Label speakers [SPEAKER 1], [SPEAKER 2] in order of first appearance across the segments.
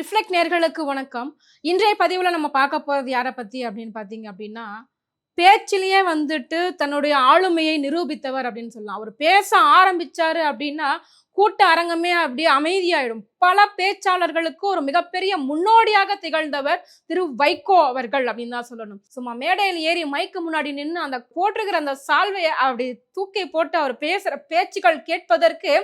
[SPEAKER 1] Reflect நேர்களுக்கு வணக்கம். இன்றைய பதிவில் நம்ம பார்க்க போகிறது யாரை பற்றி அப்படின்னு பார்த்தீங்க அப்படின்னா பேச்சிலேயே வந்துட்டு தன்னுடைய ஆளுமையை நிரூபித்தவர் அப்படின்னு சொல்லலாம். அவர் பேச ஆரம்பித்தார் அப்படின்னா கூட்ட அரங்கமே அப்படியே அமைதியாயிடும். பல பேச்சாளர்களுக்கு ஒரு மிகப்பெரிய முன்னோடியாக திகழ்ந்தவர் திரு வைகோ அவர்கள் அப்படின்னு தான் சொல்லணும். சும்மா மேடையில் ஏறி மைக்கு முன்னாடி நின்று அந்த போட்டிருக்கிற அந்த சால்வையை அப்படி தூக்கி போட்டு அவர் பேசுகிற பேச்சுக்கள் கேட்பதற்கு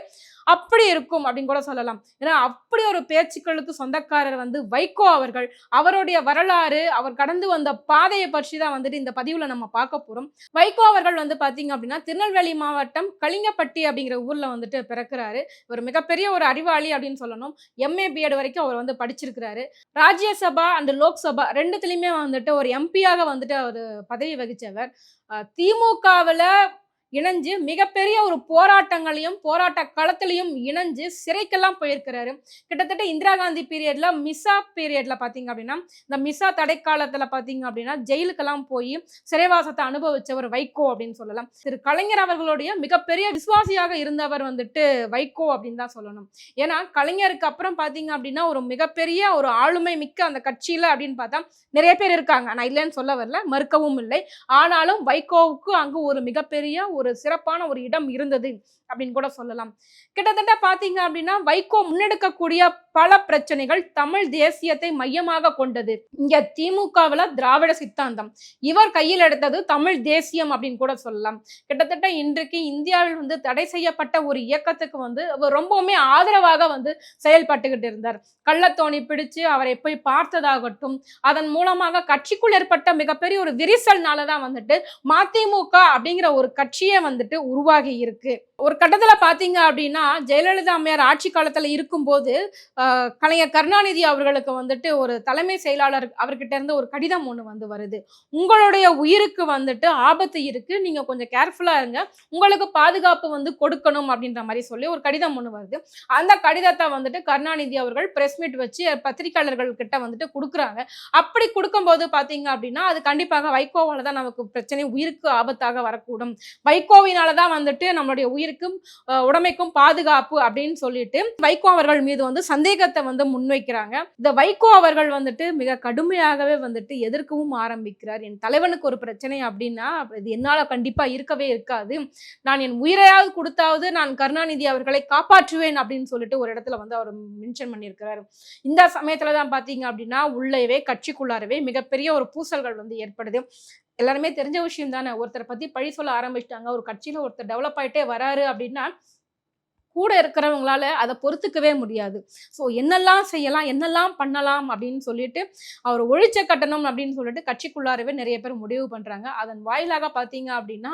[SPEAKER 1] அப்படி இருக்கும் அப்படின்னு கூட சொல்லலாம். ஏன்னா அப்படி ஒரு பேச்சுக்களுக்கு சொந்தக்காரர் வந்து வைகோ அவர்கள் அவருடைய வரலாறு அவர் கடந்து வந்த பாதையை பற்றி தான் வந்துட்டு இந்த பதிவில் நம்ம பார்க்க போகிறோம் வைகோ அவர்கள் வந்து பார்த்தீங்க அப்படின்னா திருநெல்வேலி மாவட்டம் கலிங்கப்பட்டி அப்படிங்கிற ஊரில் வந்துட்டு பிறக்கிறாரு. இவர் மிகப்பெரிய ஒரு அறிவாளி அப்படின்னு சொல்லணும். எம்ஏ பிஎட் வரைக்கும் அவர் வந்து படிச்சிருக்கிறாரு. ராஜ்யசபா அண்ட் லோக்சபா ரெண்டுத்துலேயுமே வந்துட்டு ஒரு எம்பியாக வந்துட்டு அவர் பதவி வகித்தவர் திமுகவில் இணைஞ்சு மிகப்பெரிய ஒரு போராட்டங்களையும் போராட்ட களத்திலையும் இணைஞ்சு சிறைக்கெல்லாம் போயிருக்கிறாரு. கிட்டத்தட்ட இந்திரா காந்தி பீரியட்ல மிசா பீரியட்ல பார்த்தீங்க அப்படின்னா இந்த மிசா தடைக்காலத்துல பார்த்தீங்க அப்படின்னா ஜெயிலுக்கெல்லாம் போய் சிறைவாசத்தை அனுபவிச்சவர் வைகோ அப்படின்னு சொல்லலாம். திரு கலைஞர் அவர்களுடைய மிகப்பெரிய விசுவாசியாக இருந்தவர் வந்துட்டு வைகோ அப்படின்னு தான் சொல்லணும். ஏன்னா கலைஞருக்கு அப்புறம் பார்த்தீங்க அப்படின்னா ஒரு மிகப்பெரிய ஒரு ஆளுமை மிக்க அந்த கட்சியில் அப்படின்னு பார்த்தா நிறைய பேர் இருக்காங்க. நான் இல்லைன்னு சொல்ல வரல மறுக்கவும் இல்லை. ஆனாலும் வைகோவுக்கு அங்கு ஒரு மிகப்பெரிய ஒரு ஒரு சிறப்பான ஒரு இடம் இருந்தது அப்படின்னு கூட சொல்லலாம். கிட்டத்தட்ட பார்த்தீங்க அப்படின்னா வைகோ முன்னெடுக்கக்கூடிய பல பிரச்சனைகள் தமிழ் தேசியத்தை மையமாக கொண்டது. இங்க திமுகவில் திராவிட சித்தாந்தம். இவர் கையில் எடுத்தது தமிழ் தேசியம் அப்படின்னு கூட சொல்லலாம். கிட்டத்தட்ட இன்றைக்கு இந்தியாவில் வந்து தடை செய்யப்பட்ட ஒரு இயக்கத்துக்கு வந்து அவர் ரொம்பவுமே ஆதரவாக வந்து செயல்பட்டுக்கிட்டு இருந்தார். கள்ளத்தோணி பிடிச்சு அவரை போய் பார்த்ததாகட்டும் அதன் மூலமாக கட்சிக்குள் ஏற்பட்ட மிகப்பெரிய ஒரு விரிசல்னால தான் வந்துட்டு மதிமுக அப்படிங்கிற ஒரு கட்சி விஷயம் வந்துட்டு உருவாகி இருக்கு. ஒரு கட்டத்துல பாத்தீங்க அப்படின்னா ஜெயலலிதா அம்மையார் ஆட்சி காலத்துல இருக்கும்போது கலைஞர் கருணாநிதி அவர்களுக்கு வந்துட்டு ஒரு தலைமை செயலாளர் அவர்கிட்ட இருந்து ஒரு கடிதம் ஒண்ணு வந்து வருது. உங்களுடைய உயிருக்கு வந்துட்டு ஆபத்து இருக்கு நீங்க கொஞ்சம் கேர்ஃபுல்லா இருங்க. உங்களுக்கு பாதுகாப்பு வந்து கொடுக்கணும் அப்படின்ற மாதிரி சொல்லி ஒரு கடிதம் ஒன்று வருது. அந்த கடிதத்தை வந்துட்டு கருணாநிதி அவர்கள் பிரஸ் மீட் வச்சு பத்திரிகையாளர்கள் கிட்ட வந்துட்டு கொடுக்குறாங்க. அப்படி கொடுக்கும்போது பாத்தீங்க அப்படின்னா அது கண்டிப்பாக வைகோவால தான் நமக்கு பிரச்சனை உயிருக்கு ஆபத்தாக வரக்கூடும். வைகோவினால தான் வந்துட்டு நம்மளுடைய உயிருக்கும் உடமைக்கும் பாதுகாப்பு அப்படின்னு சொல்லிட்டு வைகோ அவர்கள் மீது வந்து சந்தேகத்தை வந்து முன்வைக்கிறாங்க. இந்த வைகோ அவர்கள் வந்துட்டு மிக கடுமையாகவே வந்துட்டு எதிர்க்கவும் ஆரம்பிக்கிறார். என் தலைவனுக்கு ஒரு பிரச்சனை அப்படின்னா இது என்னால் கண்டிப்பாக இருக்கவே இருக்காது. நான் என் உயிரையாவது கொடுத்தாவது நான் கருணாநிதி அவர்களை காப்பாற்றுவேன் அப்படின்னு சொல்லிட்டு ஒரு இடத்துல வந்து அவர் மென்ஷன் பண்ணியிருக்கிறாரு. இந்த சமயத்தில் தான் பார்த்தீங்க அப்படின்னா உள்ளவே கட்சிக்குள்ளாரவே மிகப்பெரிய ஒரு பூசல்கள் வந்து ஏற்படுது. எல்லாருமே தெரிஞ்ச விஷயம் தானே. ஒருத்தரை பற்றி பழி சொல்ல ஆரம்பிச்சிட்டாங்க. ஒரு கட்சியில ஒருத்தர் டெவலப் ஆயிட்டே வராரு அப்படின்னா கூட இருக்கிறவங்களால அதை பொறுத்துக்கவே முடியாது. ஸோ என்னெல்லாம் செய்யலாம் என்னெல்லாம் பண்ணலாம் அப்படின்னு சொல்லிட்டு அவர் ஒழிச்ச கட்டணம் அப்படின்னு சொல்லிட்டு கட்சிக்குள்ளாரவே நிறைய பேர் முடிவு பண்ணுறாங்க அதன் வாயிலாக பார்த்தீங்க அப்படின்னா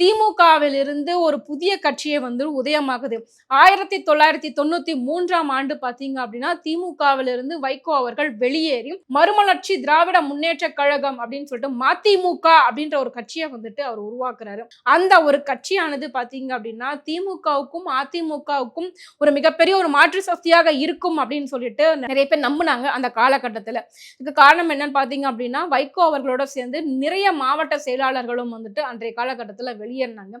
[SPEAKER 1] திமுகவில் இருந்து ஒரு புதிய கட்சியை வந்து உதயமாகுது ஆயிரத்தி தொள்ளாயிரத்தி தொண்ணூத்தி மூன்றாம் ஆண்டு பாத்தீங்க அப்படின்னா திமுகவில் இருந்து வைகோ அவர்கள் வெளியேறி மறுமலர்ச்சி திராவிட முன்னேற்ற கழகம் அப்படின்னு சொல்லிட்டு மதிமுக அப்படின்ற ஒரு கட்சியை வந்துட்டு அவர் உருவாக்குறாரு. அந்த ஒரு கட்சியானது பாத்தீங்க அப்படின்னா திமுகவுக்கும் அதிமுகவுக்கும் ஒரு மிகப்பெரிய ஒரு மாற்று சக்தியாக இருக்கும் அப்படின்னு சொல்லிட்டு நிறைய பேர் நம்பினாங்க அந்த காலகட்டத்துல. இதுக்கு காரணம் என்னன்னு பாத்தீங்க அப்படின்னா வைகோ அவர்களோட சேர்ந்து நிறைய மாவட்ட செயலாளர்களும் வந்துட்டு அன்றைய காலகட்டத்துல வெளியேறினாங்க.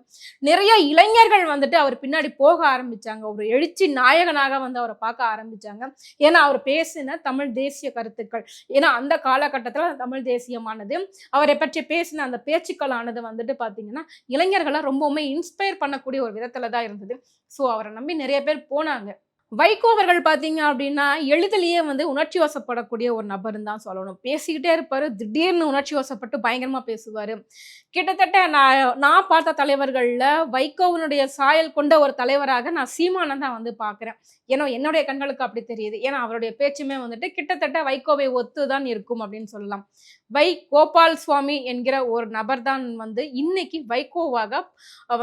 [SPEAKER 1] நிறைய இளைஞர்கள் வந்துட்டு அவர் பின்னாடி போக ஆரம்பிச்சாங்க. ஒரு எழுச்சி நாயகனாக வந்து அவரை பார்க்க ஆரம்பிச்சாங்க. ஏன்னா அவர் பேசின தமிழ் தேசிய கருத்துக்கள். ஏன்னா அந்த காலகட்டத்தில் தமிழ் தேசியமானது அவரை பற்றி பேசின அந்த பேச்சுக்களானது வந்துட்டு பார்த்தீங்கன்னா இளைஞர்களை ரொம்பவுமே இன்ஸ்பயர் பண்ணக்கூடிய ஒரு விதத்தில் தான் இருந்தது. ஸோ அவரை நம்பி நிறைய பேர் போனாங்க. வைகோ அவர்கள் பார்த்தீங்க அப்படின்னா எளிதிலேயே வந்து உணர்ச்சி வசப்படக்கூடிய ஒரு நபர்னு தான் சொல்லணும். பேசிக்கிட்டே இருப்பார். திடீர்னு உணர்ச்சி வசப்பட்டு பயங்கரமாக பேசுவார். கிட்டத்தட்ட நான் நான் பார்த்த தலைவர்களில் வைகோவினுடைய சாயல் கொண்ட ஒரு தலைவராக நான் சீமானை தான் வந்து பார்க்குறேன். ஏன்னா என்னுடைய கண்களுக்கு அப்படி தெரியுது. ஏன்னா அவருடைய பேச்சுமே வந்துட்டு கிட்டத்தட்ட வைகோவை ஒத்து தான் இருக்கும் அப்படின்னு சொல்லலாம். வை கோபால் சுவாமி என்கிற ஒரு நபர் தான் வந்து இன்னைக்கு வைகோவாக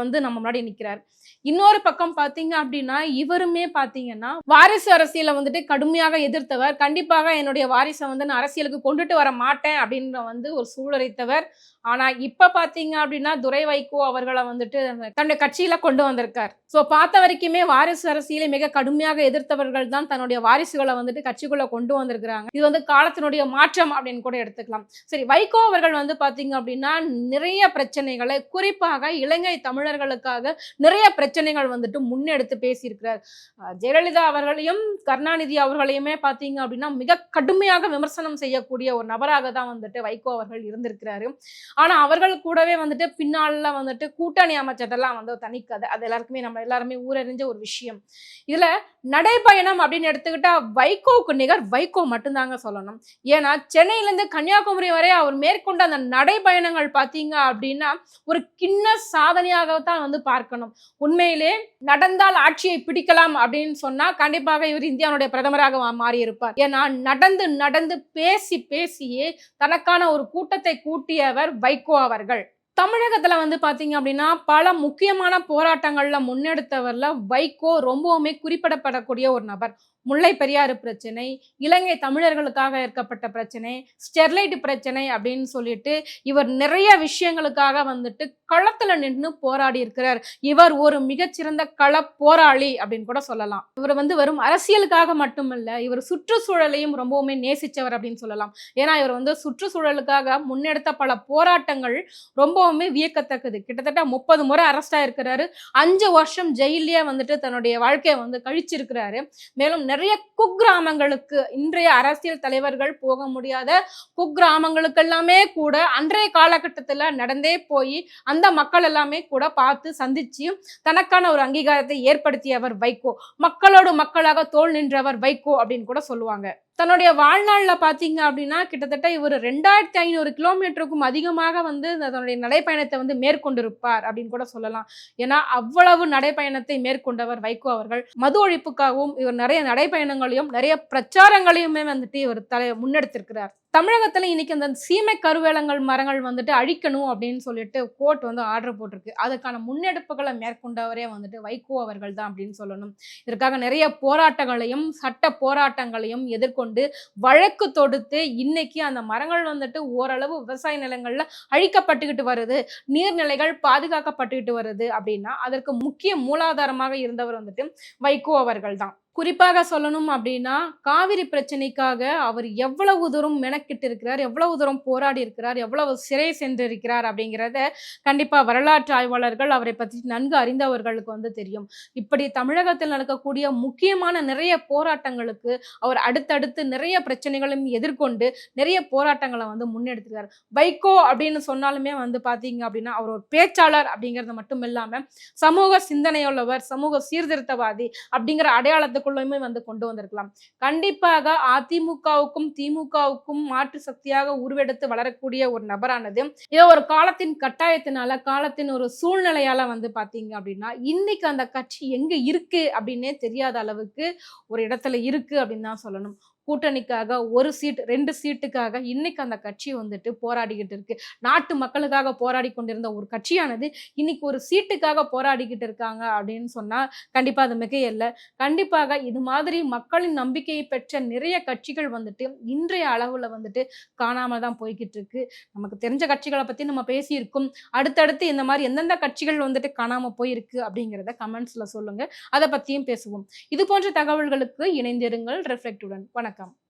[SPEAKER 1] வந்து நம்ம முன்னாடி நிற்கிறார் இன்னொரு பக்கம் பார்த்தீங்க அப்படின்னா இவருமே பார்த்தீங்கன்னா வாரிசு அரசியலை வந்துட்டு கடுமையாக எதிர்த்தவர். கண்டிப்பாக என்னுடைய வாரிசை வந்து நான் அரசியலுக்கு கொண்டுட்டு வர மாட்டேன் அப்படின்ற வந்து ஒரு சூழலைத்தவர் ஆனா இப்ப பாத்தீங்க அப்படின்னா துரை வைகோ அவர்களை வந்துட்டு தன்னுடைய கட்சியில கொண்டு வந்திருக்கார். சோ பார்த்த வரைக்குமே வாரிசு அரசியலை மிக கடுமையாக எதிர்த்தவர்கள் தான் தன்னுடைய வாரிசுகளை வந்துட்டு கட்சிக்குள்ள கொண்டு வந்திருக்கிறாங்க. இது வந்து காலத்தினுடைய மாற்றம் அப்படின்னு கூட எடுத்துக்கலாம். சரி வைகோ அவர்கள் வந்து பாத்தீங்க அப்படின்னா நிறைய பிரச்சனைகளை குறிப்பாக இலங்கை தமிழர்களுக்காக நிறைய பிரச்சனைகள் வந்துட்டு முன்னெடுத்து பேசியிருக்கிறார். அஹ் ஜெயலலிதா அவர்களையும் கருணாநிதி அவர்களையுமே பார்த்தீங்க அப்படின்னா மிக கடுமையாக விமர்சனம் செய்யக்கூடிய ஒரு நபராக தான் வந்துட்டு வைகோ அவர்கள் இருந்திருக்கிறாரு. ஆனால் அவர்கள் கூடவே வந்துட்டு பின்னால வந்துட்டு கூட்டணி அமைச்சதெல்லாம் வந்து ஒரு அது எல்லாருக்குமே நம்ம எல்லாருமே ஊரறிஞ்ச ஒரு விஷயம். இதுல நடைப்பயணம் அப்படின்னு எடுத்துக்கிட்டா வைகோவுக்கு நிகர் வைகோ மட்டும்தாங்க சொல்லணும். ஏன்னா சென்னையிலேருந்து கன்னியாகுமரி வரை அவர் மேற்கொண்ட அந்த நடைப்பயணங்கள் பார்த்தீங்க அப்படின்னா ஒரு கிண்ண சாதனையாகத்தான் வந்து பார்க்கணும். உண்மையிலே நடந்தால் ஆட்சியை பிடிக்கலாம் அப்படின்னு சொன்னால் கண்டிப்பாக இவர் இந்தியாவுடைய பிரதமராக மா- மாறியிருப்பார். ஏன்னா நடந்து நடந்து பேசி பேசியே தனக்கான ஒரு கூட்டத்தை கூட்டியவர் வைகோ அவர்கள். தமிழகத்தில் வந்து பார்த்தீங்க அப்படின்னா பல முக்கியமான போராட்டங்களில் முன்னெடுத்தவரில் வைகோ ரொம்பவுமே குறிப்பிடப்படக்கூடிய ஒரு நபர். முல்லை பெரியாறு பிரச்சனை இலங்கை தமிழர்களுக்காக ஏற்கப்பட்ட பிரச்சனை ஸ்டெர்லைட் பிரச்சனை அப்படின்னு சொல்லிட்டு இவர் நிறைய விஷயங்களுக்காக வந்துட்டு களத்துல நின்று போராடி இருக்கிறார். இவர் ஒரு மிகச்சிறந்த கள போராளி அப்படின்னு கூட சொல்லலாம். இவர் வந்து வரும் அரசியலுக்காக மட்டுமல்ல இவர் சுற்றுச்சூழலையும் ரொம்பவுமே நேசிச்சவர் அப்படின்னு சொல்லலாம். ஏன்னா இவர் வந்து சுற்றுச்சூழலுக்காக முன்னெடுத்த பல போராட்டங்கள் ரொம்ப ரொம்பவுமே வியக்கத்தக்கது. கிட்டத்தட்ட முப்பது முறை அரெஸ்ட் ஆயிருக்கிறாரு. அஞ்சு வருஷம் ஜெயிலே வந்துட்டு தன்னுடைய வாழ்க்கையை வந்து கழிச்சிருக்கிறாரு. மேலும் நிறைய குக்கிராமங்களுக்கு இன்றைய அரசியல் தலைவர்கள் போக முடியாத குக்கிராமங்களுக்கு எல்லாமே கூட அன்றைய காலகட்டத்தில் நடந்தே போய் அந்த மக்கள் எல்லாமே கூட பார்த்து சந்திச்சு தனக்கான ஒரு அங்கீகாரத்தை ஏற்படுத்தியவர் வைகோ. மக்களோடு மக்களாக தோல் நின்றவர் வைகோ அப்படின்னு கூட சொல்லுவாங்க. தன்னுடைய வாழ்நாளில் பார்த்தீங்க அப்படின்னா கிட்டத்தட்ட இவர் ரெண்டாயிரத்தி ஐநூறு கிலோமீட்டருக்கும் அதிகமாக வந்து தன்னுடைய நடைப்பயணத்தை வந்து மேற்கொண்டிருப்பார் அப்படின்னு கூட சொல்லலாம். ஏன்னா அவ்வளவு நடைப்பயணத்தை மேற்கொண்டவர் வைகோ அவர்கள். மது ஒழிப்புக்காகவும் இவர் நிறைய நடைப்பயணங்களையும் நிறைய பிரச்சாரங்களையுமே வந்துட்டு இவர் தலை முன்னெடுத்திருக்கிறார். தமிழகத்தில் இன்னைக்கு அந்த சீமை கருவேலங்கள் மரங்கள் வந்துட்டு அழிக்கணும் அப்படின்னு சொல்லிட்டு கோர்ட் வந்து ஆர்டர் போட்டிருக்கு. அதுக்கான முன்னெடுப்புகளை மேற்கொண்டவரே வந்துட்டு வைகோ அவர்கள் தான் அப்படின்னு சொல்லணும். இதற்காக நிறைய போராட்டங்களையும் சட்ட போராட்டங்களையும் எதிர்கொண்டு வழக்கு தொடுத்து இன்னைக்கு அந்த மரங்கள் வந்துட்டு ஓரளவு விவசாய நிலங்களில் அழிக்கப்பட்டுக்கிட்டு வருது. நீர்நிலைகள் பாதுகாக்கப்பட்டுக்கிட்டு வருது அப்படின்னா அதற்கு முக்கிய மூலாதாரமாக இருந்தவர் வந்துட்டு வைகோ அவர்கள் தான். குறிப்பாக சொல்லணும் அப்படின்னா காவிரி பிரச்சனைக்காக அவர் எவ்வளவு தூரம் மெனக்கிட்டு இருக்கிறார் எவ்வளவு தூரம் போராடி இருக்கிறார் எவ்வளவு சிறை சென்றிருக்கிறார் அப்படிங்கிறத கண்டிப்பா வரலாற்று ஆய்வாளர்கள் அவரை பற்றி நன்கு அறிந்தவர்களுக்கு வந்து தெரியும். இப்படி தமிழகத்தில் நடக்கக்கூடிய முக்கியமான நிறைய போராட்டங்களுக்கு அவர் அடுத்தடுத்து நிறைய பிரச்சனைகளையும் எதிர்கொண்டு நிறைய போராட்டங்களை வந்து முன்னெடுத்துக்கிறார் வைகோ அப்படின்னு சொன்னாலுமே வந்து பார்த்தீங்க அப்படின்னா அவர் ஒரு பேச்சாளர் அப்படிங்கிறது மட்டும் இல்லாமல் சமூக சிந்தனையுள்ளவர் சமூக சீர்திருத்தவாதி அப்படிங்கிற அடையாளத்துக்கு அடையாளத்துக்குள்ளயுமே வந்து கொண்டு வந்திருக்கலாம். கண்டிப்பாக அதிமுகவுக்கும் திமுகவுக்கும் மாற்று சக்தியாக உருவெடுத்து வளரக்கூடிய ஒரு நபரானது. ஏதோ ஒரு காலத்தின் கட்டாயத்தினால காலத்தின் ஒரு சூழ்நிலையால வந்து பாத்தீங்க அப்படின்னா இன்னைக்கு அந்த கட்சி எங்க இருக்கு அப்படின்னே தெரியாத அளவுக்கு ஒரு இடத்துல இருக்கு அப்படின்னு தான் சொல்லணும். கூட்டணிக்காக ஒரு சீட் ரெண்டு சீட்டுக்காக இன்னைக்கு அந்த கட்சி வந்துட்டு போராடிக்கிட்டு இருக்கு. நாட்டு மக்களுக்காக போராடி கொண்டிருந்த ஒரு கட்சியானது இன்னைக்கு ஒரு சீட்டுக்காக போராடிக்கிட்டு இருக்காங்க அப்படின்னு சொன்னா கண்டிப்பா அது மிகையல்ல. கண்டிப்பாக இது மாதிரி மக்களின் நம்பிக்கையை பெற்ற நிறைய கட்சிகள் வந்துட்டு இன்றைய அளவுல வந்துட்டு காணாமல் தான் போய்கிட்டு இருக்கு. நமக்கு தெரிஞ்ச கட்சிகளை பத்தி நம்ம பேசியிருக்கோம். அடுத்தடுத்து இந்த மாதிரி எந்தெந்த கட்சிகள் வந்துட்டு காணாம போயிருக்கு அப்படிங்கிறத கமெண்ட்ஸ்ல சொல்லுங்க. அதை பத்தியும் பேசுவோம். இது போன்ற தகவல்களுக்கு இணைந்திருங்கள் ரிஃப்ளெக்டுடன் வணக்கம். வணக்கம்